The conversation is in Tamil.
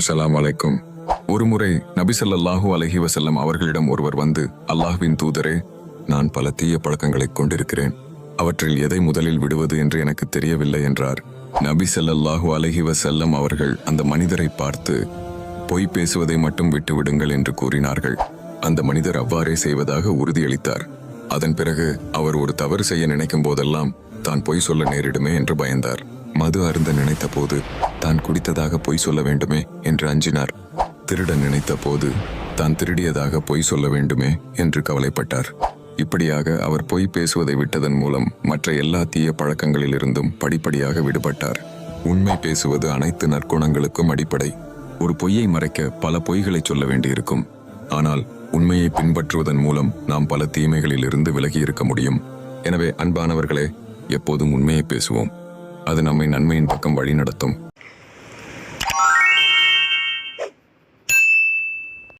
அஸ்லாம் வலைக்கும் ஒருமுறை நபி அலஹி வசல்லம் அவர்களிடம் ஒருவர் வந்து அல்லாஹ்வின் தூதரே நான் பல தீய பழக்கங்களை கொண்டிருக்கிறேன். அவற்றில் எதை முதலில் விடுவது என்று எனக்கு தெரியவில்லை என்றார். நபி ஸல்லல்லாஹு அலஹி வசல்லம் அவர்கள் அந்த மனிதரை பார்த்து பொய் பேசுவதை மட்டும் விட்டு விடுங்கள் என்று கூறினார்கள். அந்த மனிதர் அவ்வாறே செய்வதாக உறுதியளித்தார். அதன் பிறகு அவர் ஒரு தவறு செய்ய நினைக்கும் போதெல்லாம் தான் பொய் சொல்ல நேரிடுமே என்று பயந்தார். மது அருந்த நினைத்த போது தான் குடித்ததாக பொய் சொல்ல வேண்டுமே என்று அஞ்சினார். திருட நினைத்த போது தான் திருடியதாக பொய் சொல்ல வேண்டுமே என்று கவலைப்பட்டார். இப்படியாக அவர் பொய் பேசுவதை விட்டதன் மூலம் மற்ற எல்லா தீய பழக்கங்களிலிருந்தும் படிப்படியாக விடுபட்டார். உண்மை பேசுவது அனைத்து நற்குணங்களுக்கும் அடிப்படை. ஒரு பொய்யை மறைக்க பல பொய்களை சொல்ல வேண்டியிருக்கும். ஆனால் உண்மையை பின்பற்றுவதன் மூலம் நாம் பல தீமைகளிலிருந்து விலகி இருக்க முடியும். எனவே அன்பானவர்களே எப்போதும் உண்மையை பேசுவோம். அது நம்மை நன்மையின் பக்கம் வழிநடத்தும்.